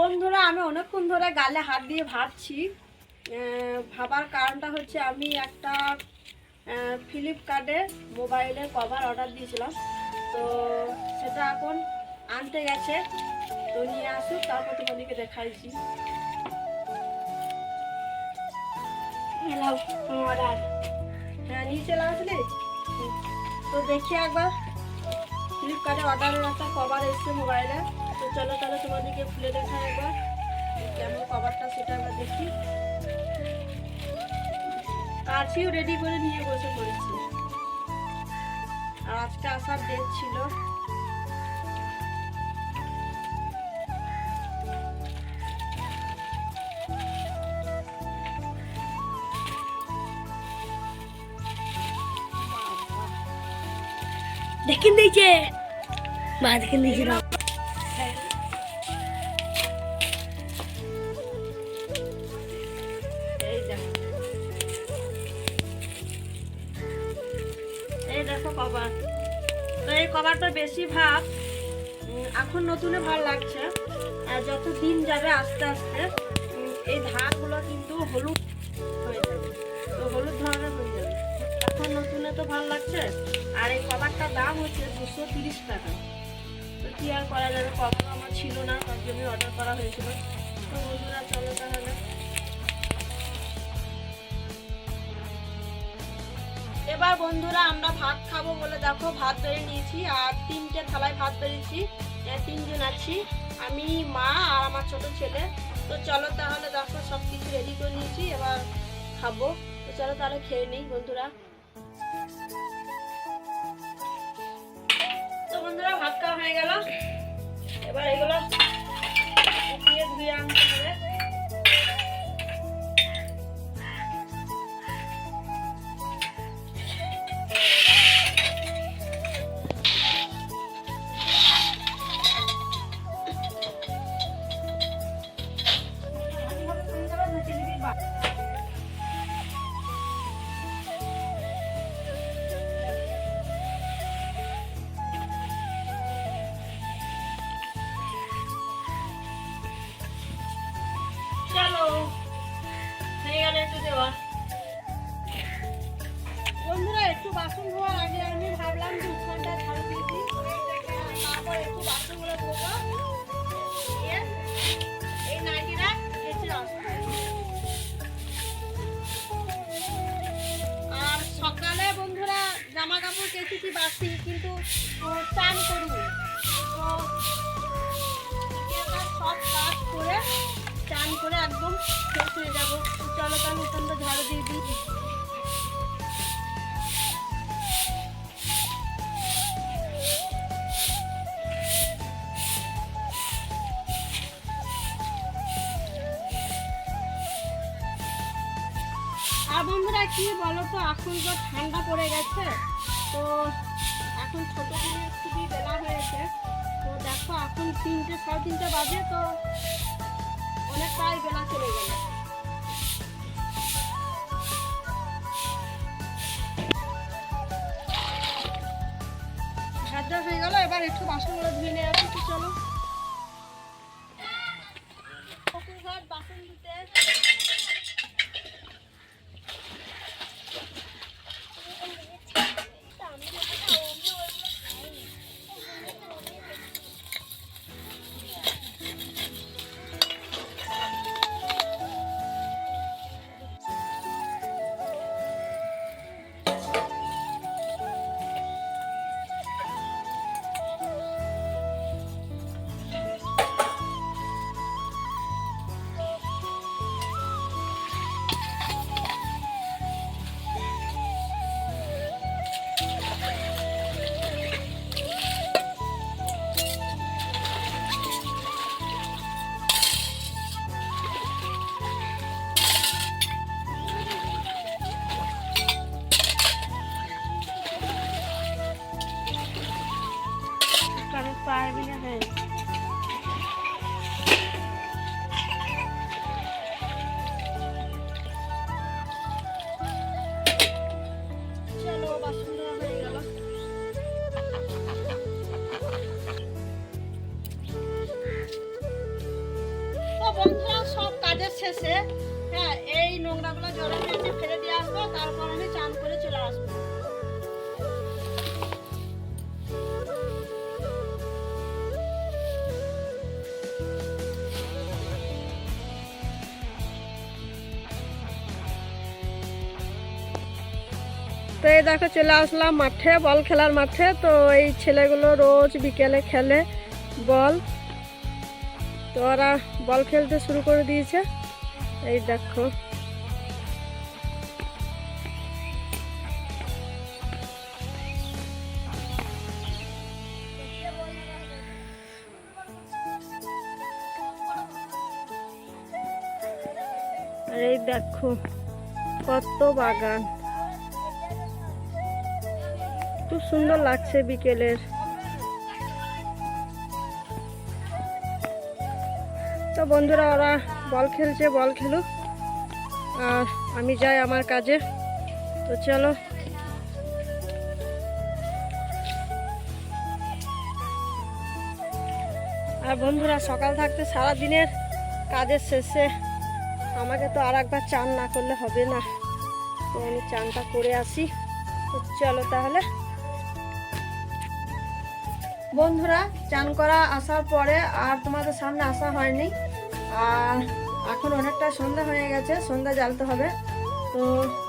বন্ধুরা আমি অনেকক্ষণ ধরে গালে হাত দিয়ে ভাবছি ভাবার কারণটা হচ্ছে আমি একটা ফ্লিপকার্টে মোবাইলের কভার অর্ডার দিয়েছিলাম। তো সেটা এখন আনতে গেছে তো নিয়ে আসুক তারপর তোমাদেরকে দেখাইছি। অর্ডার হ্যাঁ নিয়ে চলে আসলি তো দেখি একবার ফ্লিপকার্টে অর্ডারের একটা কভার এসছে মোবাইলে। চলো তাহলে তোমাদেরকে খুলে দেখাই একবার, কেমন কভারটা সেটা একবার দেখি। কাছিও রেডি করে নিয়ে বসে পড়েছি। আর আজকে আসার ডেট ছিল। দেখেন দিয়েছে মা দেখেন দিয়েছে কভার। তো এই কভারটা বেশিরভাগ এখন নতুনে ভালো লাগছে। যত দিন যাবে আস্তে আস্তে এই ধারগুলো কিন্তু হলুদ হয়ে যাবে। তো হলুদ ধরনের হয়ে যাবে। এখন নতুনে তো ভালো লাগছে, আর এই কভারটার দাম হচ্ছে দুশো তিরিশ টাকা। তো কি আর করা যাবে? কভার আমার ছিল না, তার জন্যই অর্ডার করা হয়েছিল। তো বন্ধুরা, চলো তাহলে। এবার বন্ধুরা আমরা ভাত খাব বলে দেখো, ভাত বেড়ে নিয়েছি আর তিনটে থালায় ভাত বেড়েছি। তিনজন আছি। আমি, মা আর আমার ছোট ছেলে। তো চলো তাহলে দেখো সব কিছু রেডি করে নিয়েছি, এবার খাব। তো চলো তাহলে খেয়ে নিই বন্ধুরা। তো বন্ধুরা, ভাত খাওয়া হয়ে গেল। এবার এগুলো ধুয়ে আনতে হবে। বন্ধুরা, একটু বাসন ধোয়ার আগে আমি ভাবলাম একটু বাসনগুলো এই নাইটিটা আর সকালে বন্ধুরা জামা কাপড় কেচেছি বাসি কিন্তু চান করিনি। সব কাজ করে চান করে একদম শেষ হয়ে যাব চলো তাহলে উঠানটা ঝাড়ু দিয়ে দিই বন্ধুরা, কি বলো তো এখন তো ঠান্ডা পড়ে গেছে। তো এখন ছোটো দিনে খুবই বেলা হয়েছে। তো দেখো, এখন তিনটে, সাড়ে তিনটে বাজে, তো অনেকটাই বেলা চলে গেল। ভাজা হয়ে গেল, এবার একটু বাসনগুলো ধুয়ে নিয়ে আসি চলো। বাসন ধুতে। শেষে হ্যাঁ এই নোংরাগুলো জলে ফেলতে ফেলে দিয়ে আসব, তারপর আমি চান করে চলে আসব। তো এই দেখো চলে আসলাম মাঠে, বল খেলার মাঠে। তো এই ছেলেগুলো রোজ বিকেলে খেলে বল। তো ওরা বল খেলতে শুরু করে দিয়েছে। এই দেখো। আর এই দেখো কত বাগান। খুব সুন্দর লাগছে বিকেলের। তো বন্ধুরা ওরা বল খেলছে, বল খেলুক। আর আমি যাই আমার কাজে। তো চলো। আর বন্ধুরা, সকাল থাকতে সারা দিনের কাজের শেষে আমাকে তো আর একবার চান না করলে হবে না। তো আমি চানটা করে আসি। তো চলো তাহলে। বন্ধুরা, চান করা আসার পরে আর তোমাদের সামনে আসা হয়নি। আর এখন অনেকটা সন্ধ্যা হয়ে গেছে, সন্ধ্যা জ্বালতে হবে। তো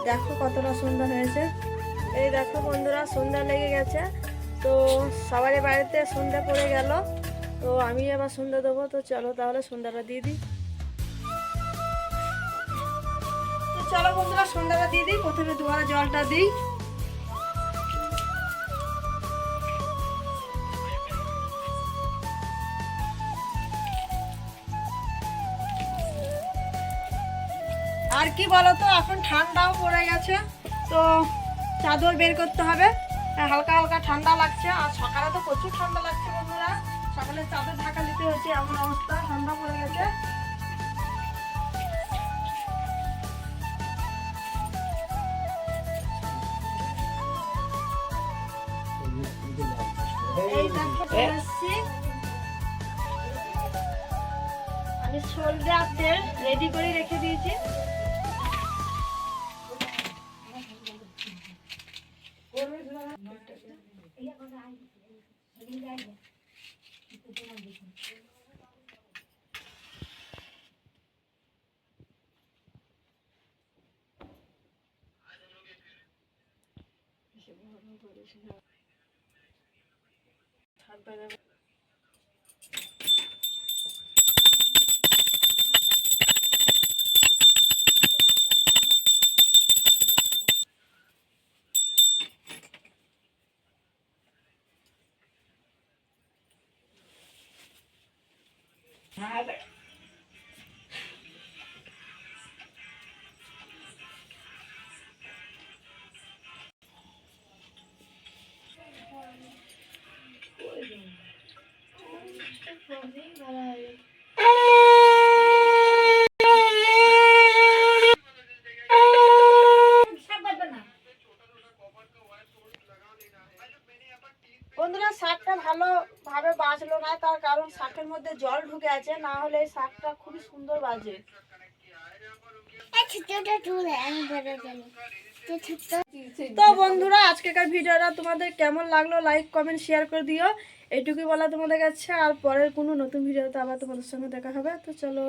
দেখো কতটা সন্ধ্যা হয়েছে। এই দেখো বন্ধুরা, সন্ধ্যা লেগে গেছে। তো সবারই বাড়িতে সন্ধ্যা পড়ে গেল। তো আমি আবার সন্ধ্যা দেবো। তো চলো তাহলে সন্ধ্যাটা দিয়ে দিই। চলো বন্ধুরা, সন্ধ্যাটা দিয়ে দিই। প্রথমে দুয়ারে জলটা দিই। আর কি বলতো, এখন ঠান্ডাও পড়ে গেছে, তো চাদর বের করতে হবে। হালকা হালকা ঠান্ডা লাগছে, আর সকালে তো প্রচুর ঠান্ডা লাগছে বন্ধুরা। সকালে চাদর ঢাকা নিতে হচ্ছে, এমন অবস্থা, ঠান্ডা পড়ে গেছে। আমি সোলডার তেল রেডি করে রেখে দিয়েছি। 应该有 ya, itu 行 nada. Coisa. Tá fome, hein, galera? কারণ শাকের মধ্যে জল ঢুকে আছে, না হলে শাকটা খুবই সুন্দর বাজে। তো বন্ধুরা, আজকেকার ভিডিওটা তোমাদের কেমন লাগল লাইক কমেন্ট শেয়ার করে দিও। এটুকুই বলা তোমাদের কাছে, আর পরের কোনো নতুন ভিডিওতে আবার তোমাদের সঙ্গে দেখা হবে। তো চলো।